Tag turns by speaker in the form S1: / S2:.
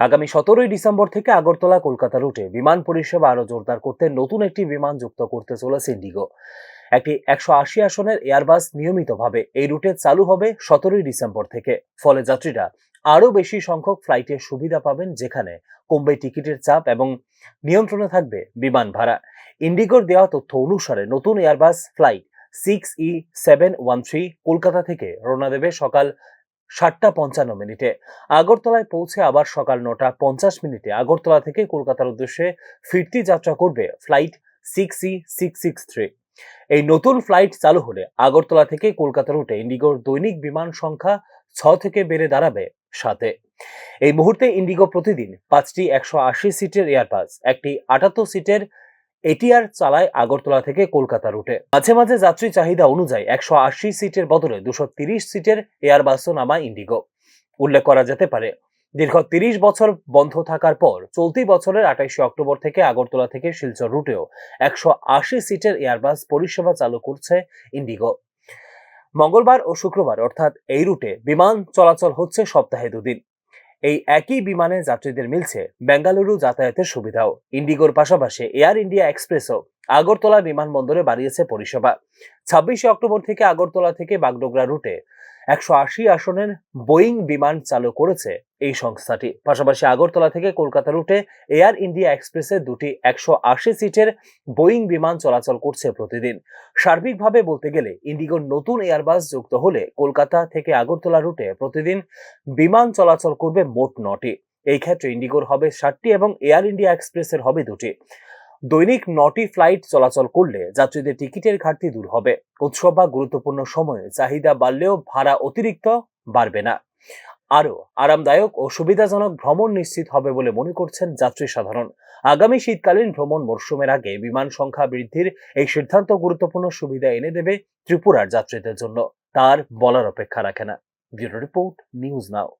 S1: আগামী সতেরোই ডিসেম্বর থেকে আগরতলা, কলকাতা রুটে বিমান পরিষেবা আরও জোরদার করতে নতুন একটি বিমান যুক্ত করতে চলেছে ইন্ডিগো। একটি একশো আশি আসনের এয়ারবাস নিয়মিতভাবে এই রুটে চালু হবে সতেরোই ডিসেম্বর থেকে। ফলে যাত্রীরা আরও বেশি সংখ্যক ফ্লাইটের সুবিধা পাবেন যেখানে কমবে টিকিটের চাপ এবং নিয়ন্ত্রণে থাকবে বিমান ভাড়া। ইন্ডিগোর দেওয়া তথ্য অনুসারে নতুন airbus flight six E seven one three Kolkata থেকে রওনা দেবে সকাল সাতটা পঞ্চান্ন মিনিটে। আগরতলায় পৌঁছে আবার সকাল নটা পঞ্চাশ মিনিটে আগরতলা থেকে কলকাতার উদ্দেশ্যে ফিরতি যাত্রা করবে flight six E six six three এই নতুন ফ্লাইট চালু হলে আগরতলা থেকে কলকাতা রুটে ইন্ডিগোর দৈনিক বিমান সংখ্যা ছ থেকে বেড়ে দাঁড়াবে সাতে। এই মুহূর্তে ইন্ডিগো প্রতিদিন পাঁচটি একশো আশি সিটের এয়ারবাস, একটি আটাত্তর সিটের এটিআর চালায় আগরতলা থেকে কলকাতা রুটে। মাঝে মাঝে যাত্রী চাহিদা অনুযায়ী একশো আশি সিটের বদলে দুশো তিরিশ সিটের এয়ারবাসও নামায় ইন্ডিগো। উল্লেখ করা যেতে পারে, দীর্ঘ তিরিশ বছর বন্ধ থাকার পর চলতি বছরের আঠাইশে অক্টোবর থেকে আগরতলা থেকে শিলচর রুটেও একশো আশি সিটের এয়ারবাস পরিষেবা চালু করছে ইন্ডিগো। মঙ্গলবার ও শুক্রবার, অর্থাৎ এই রুটে বিমান চলাচল হচ্ছে সপ্তাহে দুদিন। এই একই বিমানে যাত্রীদের মিলছে বেঙ্গালুরু যাতায়াতের সুবিধাও। ইন্ডিগোর পাশাপাশি এয়ার ইন্ডিয়া এক্সপ্রেসও আগরতলা বিমানবন্দরে বাড়িয়েছে পরিষেবা। ছাব্বিশে অক্টোবর থেকে আগরতলা থেকে বাগডোগরা রুটে একশো আশি আসনের বোয়িং বিমান চালু করেছে এই সংস্থাটি। পাশাপাশি আগরতলা থেকে কলকাতা রুটে এয়ার ইন্ডিয়া এক্সপ্রেসে দুটি একশো আশি সিটের বোয়িং বিমান চলাচল করছে প্রতিদিন। সার্বিকভাবে বলতে গেলে ইন্ডিগোর নতুন এয়ারবাস যুক্ত হলে কলকাতা থেকে আগরতলা রুটে প্রতিদিন বিমান চলাচল করবে মোট নটি। এই ক্ষেত্রে ইন্ডিগোর হবে ষাটটি এবং এয়ার ইন্ডিয়া এক্সপ্রেসের হবে দুটি। দৈনিক নটি ফ্লাইট চলাচল করলে যাত্রীদের টিকিটের ঘাটতি দূর হবে। উৎসব বা গুরুত্বপূর্ণ সময়ে চাহিদা বাড়লেও ভাড়া অতিরিক্ত বাড়বে না। আরও আরামদায়ক ও সুবিধাজনক ভ্রমণ নিশ্চিত হবে বলে মনে করছেন যাত্রী সাধারণ। আগামী শীতকালীন ভ্রমণ মরশুমের আগে বিমান সংখ্যা বৃদ্ধির এই সিদ্ধান্ত গুরুত্বপূর্ণ সুবিধা এনে দেবে ত্রিপুরার যাত্রীদের জন্য। তার বলার অপেক্ষা রাখে না। Bureau report, news now.